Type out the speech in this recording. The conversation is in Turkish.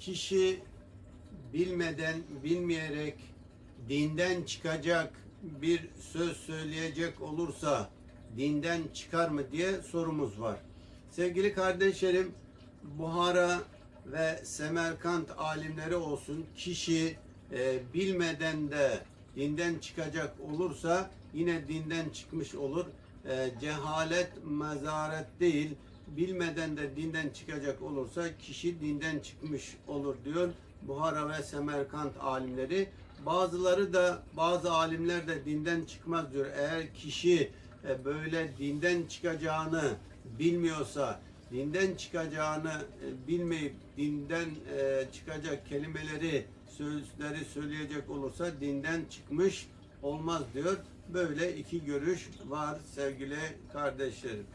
kişi bilmeden, bilmeyerek dinden çıkacak bir söz söyleyecek olursa dinden çıkar mı diye sorumuz var. Sevgili kardeşlerim, Buhara ve Semerkant alimleri olsun, kişi e, bilmeden de dinden çıkacak olursa yine dinden çıkmış olur. E, cehalet mezaret değil, bilmeden de dinden çıkacak olursa kişi dinden çıkmış olur diyor Buhara ve Semerkant alimleri. Bazıları da bazı alimler de dinden çıkmaz diyor. Eğer kişi e, böyle dinden çıkacağını bilmiyorsa, dinden çıkacağını e, bilmeyip dinden e, çıkacak kelimeleri, sözleri söyleyecek olursa dinden çıkmış olmaz diyor. Böyle iki görüş var sevgili kardeşlerim.